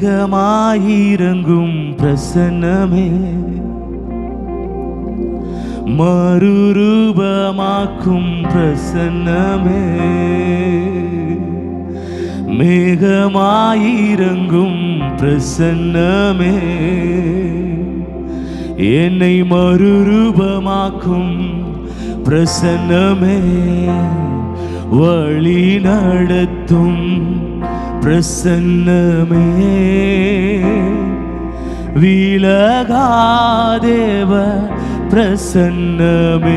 மேகமாயிரங்கும் பிரசன்னமே. மறுரூபமாக்கும் பிரசன்னமே. மேகமாயிரங்கும் பிரசன்னமே. என்னை மறுரூபமாக்கும் பிரசன்னமே. வழி நடத்தும் பிரசன்னமே. விலகாதேவ பிரசன்னமே.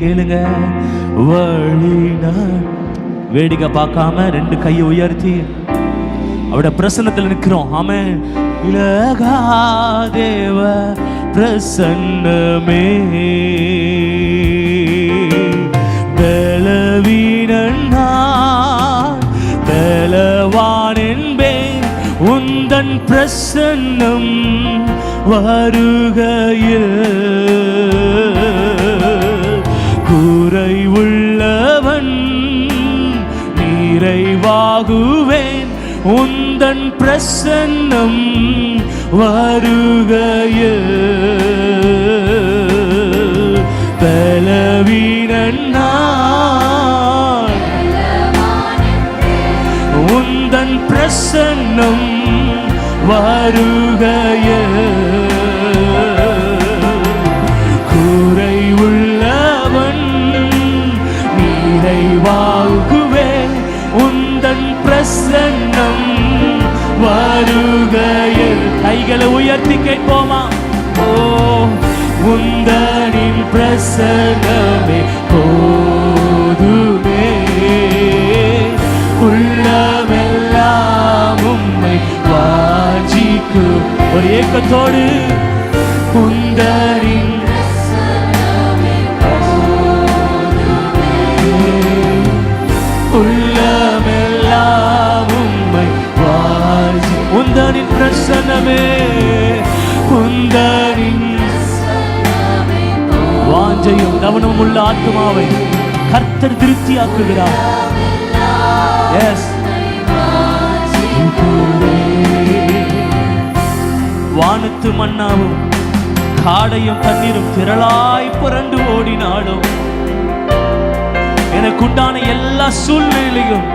கேளுங்க வழினா வேடிக்கை பார்க்காம ரெண்டு கையை உயர்த்தி அவட பிரசன்னத்தில் நிற்கிறோம் ஆமே இலகாதேவ பிரசன்னமே. பிரசன்னம் வருகையில். குறை உள்ளவன் நிறைவாகுவேன் உந்தன் பிரசன்னம் வருகையில். பலவீனன் உந்தன் பிரசன்னம் வருகைய. குறை உள்ளவன் நீரை நிறைவாகுவே உந்தன் பிரசன்னம் வருகைய. கைகளை உயர்த்தி கேட்போமா? ஓ உந்தனின் பிரசன்னம். ஒரு குந்தரின் உள்ளமெல்லாம் உம்மை உந்தனின் பிரசன்னமே உந்தனின் வாஞ்சையும் கவனம் உள்ள ஆத்மாவை கர்த்தர் திருப்தியாக்குகிறார். எஸ் வானத்து மண்ணாவும் காடையும் தண்ணீரும் திரளாய் புரண்டு ஓடினாலும் எனக்கு உண்டான எல்லா சூழ்நிலையிலும்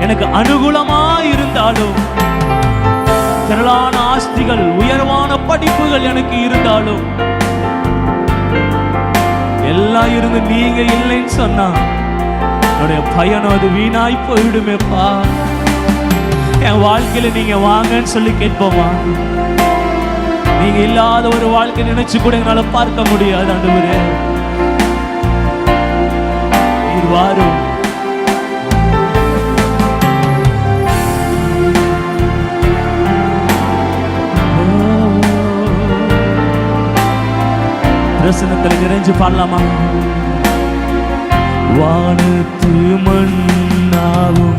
எனக்கு அனுகூலமாய் இருந்தாலும் திரளான ஆஸ்திகள் உயர்வான படிப்புகள் எனக்கு இருந்தாலும் எல்லாம் இருந்து நீங்க இல்லைன்னு சொன்னா என்னுடைய பயணம் அது வீணாய் போயிடுமேப்பா. என் வாழ்க்கையில நீங்க வாங்கன்னு சொல்லி கேட்போமா? நீங்க இல்லாத ஒரு வாழ்க்கை நினைச்சு கூட என்னால பார்க்க முடியாது ஆண்டவரே. நீர் வாரும். பிரசனத்தில் நிறைஞ்சு பாடலாமா? வானத்து மண்ணாவும்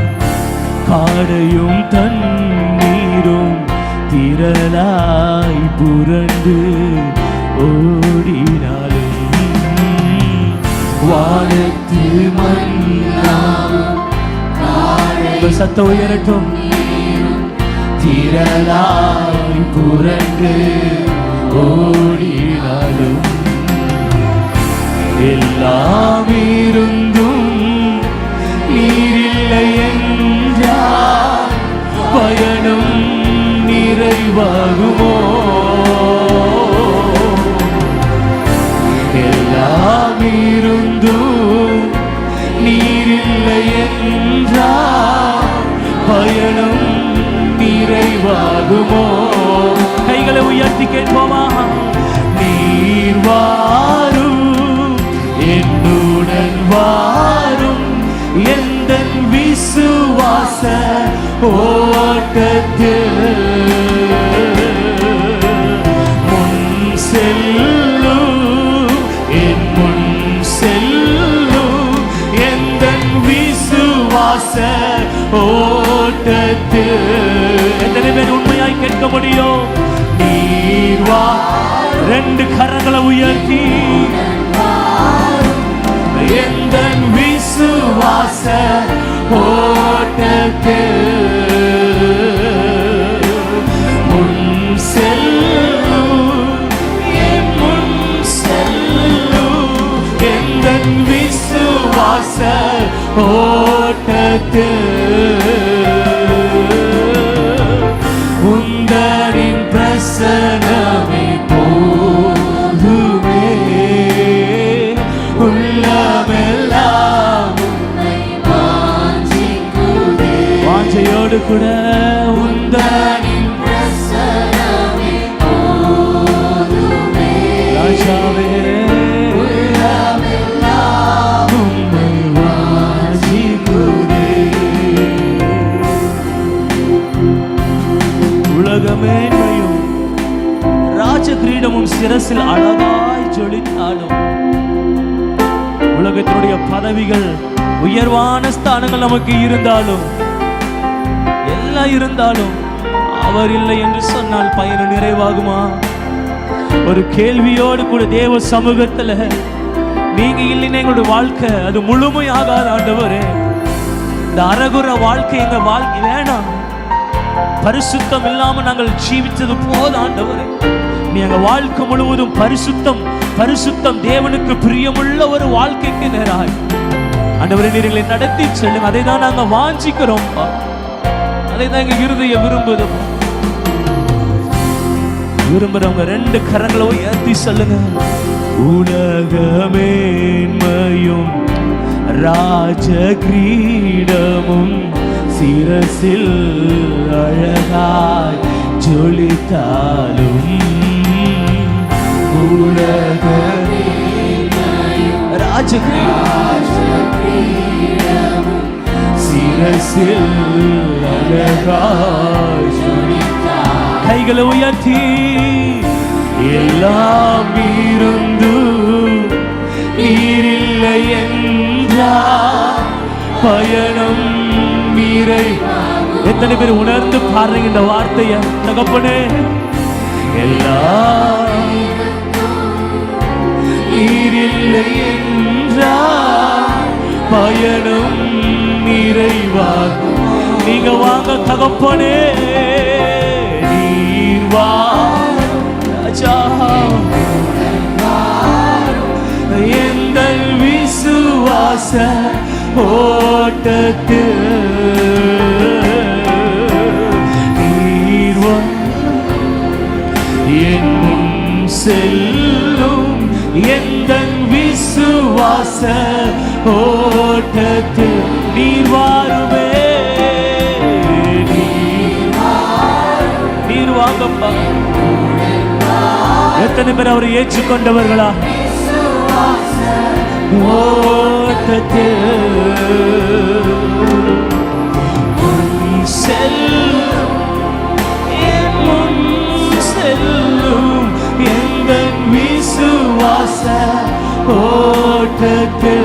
காடையும் தன் திரளாய் புரண்டு ஓடினாலும் வானத்து உங்கள் சத்தம் உயரட்டும். திரளாய் புரண்டு ஓடினாலும் எல்லாம் இருந்தும் நீரில்லை கைகளை கேட்போமா நீர் வாரும் என்னுடன் வாரும் எந்த விசுவாச ஓட்டத்தில் முன் செல்லும் என் முன் செல்லும் எந்த விசுவாச ஓட்டத்தில் எத்தனை பேர் உண்மையாய் கேட்க முடியும் அன்பா ரெண்டு கரங்களை உயர்த்தி. எந்த விசுவாச ஓட்டத்தில் விசுவாச ஓட்டத்தில் கூட உந்தனின் ராஜாவே உம்மை வாஞ்சிக்குதே. உலகமேன்மையும் ராஜ கிரீடமும் சிரசில் அழகாய் ஜொலித்தாலும் உலகத்தினுடைய பதவிகள் உயர்வான ஸ்தானங்கள் நமக்கு இருந்தாலும் எல்லாம் இருந்தாலும் அவர் இல்லை என்று சொன்னால் பயணம் நிறைவாகுமா? ஒரு கேள்வியோடு கூட தேவ சமூகத்துல நீங்க இல்லைன்னா எங்களோட வாழ்க்கை அது முழுமையாகாத ஆண்டவரே. இந்த அரகுற வாழ்க்கை எங்க வாழ்க்கை வேணாம். பரிசுத்தம் இல்லாம நாங்கள் ஜீவித்தது போத ஆண்டவரே. நீ எங்க வாழ்க்கை முழுவதும் பரிசுத்தம் பரிசுத்தம் தேவனுக்கு பிரியமுள்ள ஒரு வாழ்க்கைக்கு நேராய். ஆண்டவரே நீர் நடத்தி செல்லுங்க. அதை தான் நாங்கள் வாஞ்சிக்கிறோம் அதை தான் எங்க இருதய விரும்புது விரும்புறவங்க ரெண்டு கரங்களை ஏத்தி சொல்லுங்க. உலகமேன்மையும் ராஜ கிரீடமும் சிரசில் அழகாய் ஜொலித்தாலும். உலக ராஜ சிரசில் அழகாய் கைகளை உயர்த்தி. எல்லாம் இருந்து நீரில்லை என்றார் பயணம் மீறை எத்தனை பேர் உணர்ந்து பாருங்க இந்த வார்த்தைய தகப்பனே. எல்லாம் நீரில்லை என்றார் பயணம் நிறைவாகும். நீங்க வாங்க தகப்பனே நீர் வா ராஜா எந்த விசுவாச ஓட்டத்தில் நீர்வா என்னும் என் செல்லும் எங்கள் விசுவாச தோட்டத்து நீர் வாருமே. நீர் வாங்கப்பா. எத்தனை பேர் அவரை ஏற்றுக்கொண்டவர்களா? ஓட்டத்தில் செல்லும் முன் செல்லும் எங்கள் விசுவாச ஓட்டத்தில்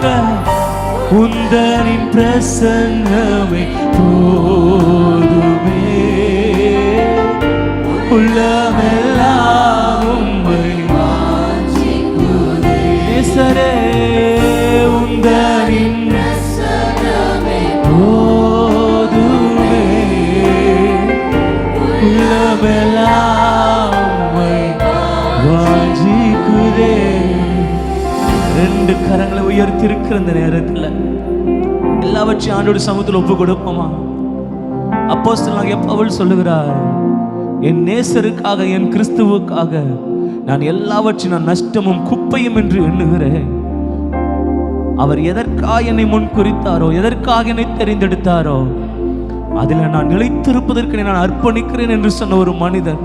உயர்த்தி உந்தனின் பிரசன்னமே போ உயர்த்தி இருக்கிற இந்த நேரத்தில் எல்லாவற்றையும் ஆண்டோட சமூகத்தில் ஒப்பு கொடுப்போமா? அப்போ அவள் சொல்லுகிறார் என் நேசருக்காக என் கிறிஸ்துவுக்காக நான் எல்லாவற்றையும் நான் நஷ்டமும் குப்பையும் என்று எண்ணுகிறேன். அவர் எதற்காக என்னை முன் குறித்தாரோ எதற்காக என்னை தெரிந்தெடுத்தாரோ அதில் நான் நிலைத்திருப்பதற்கு நான் அர்ப்பணிக்கிறேன் என்று சொன்ன ஒரு மனிதன்.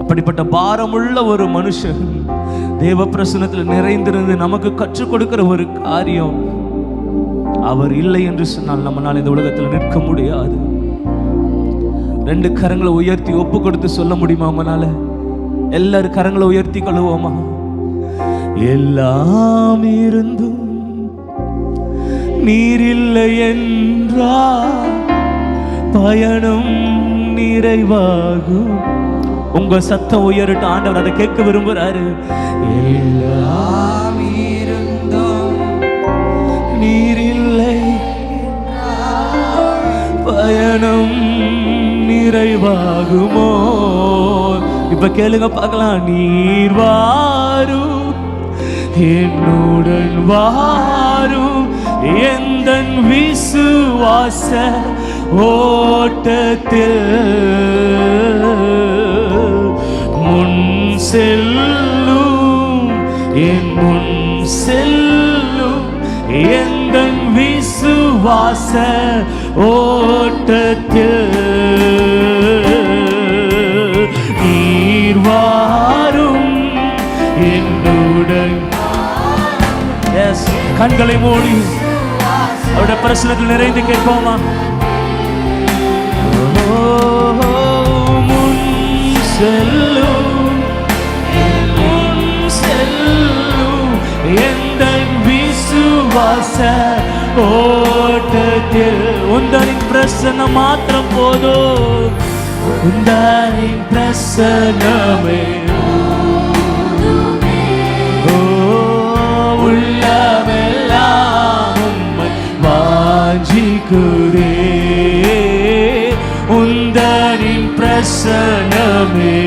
அப்படிப்பட்ட பாரமுள்ள ஒரு மனுஷன் தேவ பிரசனத்தில் நிறைந்திருந்து நமக்கு கற்றுக் கொடுக்கிற ஒரு காரியம் அவர் இல்லை என்று சொன்னால் நம்மளால் இந்த உலகத்தில் நிற்க முடியாது. ரெண்டு கரங்களை உயர்த்தி ஒப்பு கொடுத்து சொல்ல முடியுமா உங்களால? எல்லாரும் கரங்களை உயர்த்தி கொள்ளுவோமா எல்லாம் இருந்தும் நீரில்லை என்றா பயணம் நிறைவாகும். உங்க சத்தம் உயரட்டும். ஆண்டவர் அதை கேட்க விரும்புறாரு எல்லாம் இருந்தும் நீரில்லை பயணம் நிறைவாகுமோ? இப்ப கேளுங்க பார்க்கலாம். நீர் வாரும் என்னுடன் வாரும். எந்த விசுவாச ஓட்டத்தில் முன் செல்லும் என் முன் செல்லும் எந்த விசுவாச ஓட்டத்தில்? நீர்வாரும் என்னுடன். கண்களை மூடி. அவருடைய பிரசனத்தில் நிறைந்து கேட்போமா? விசுவாச ஓட்டத்தில் உந்தரின் பிரசனம் மாத்திரம் போதும் உந்தரின் பிரசனமே ஓ, உள்ளமெல்லாம் உம்மை வாஞ்சிக்கிறே உந்தரின் பிரசனமே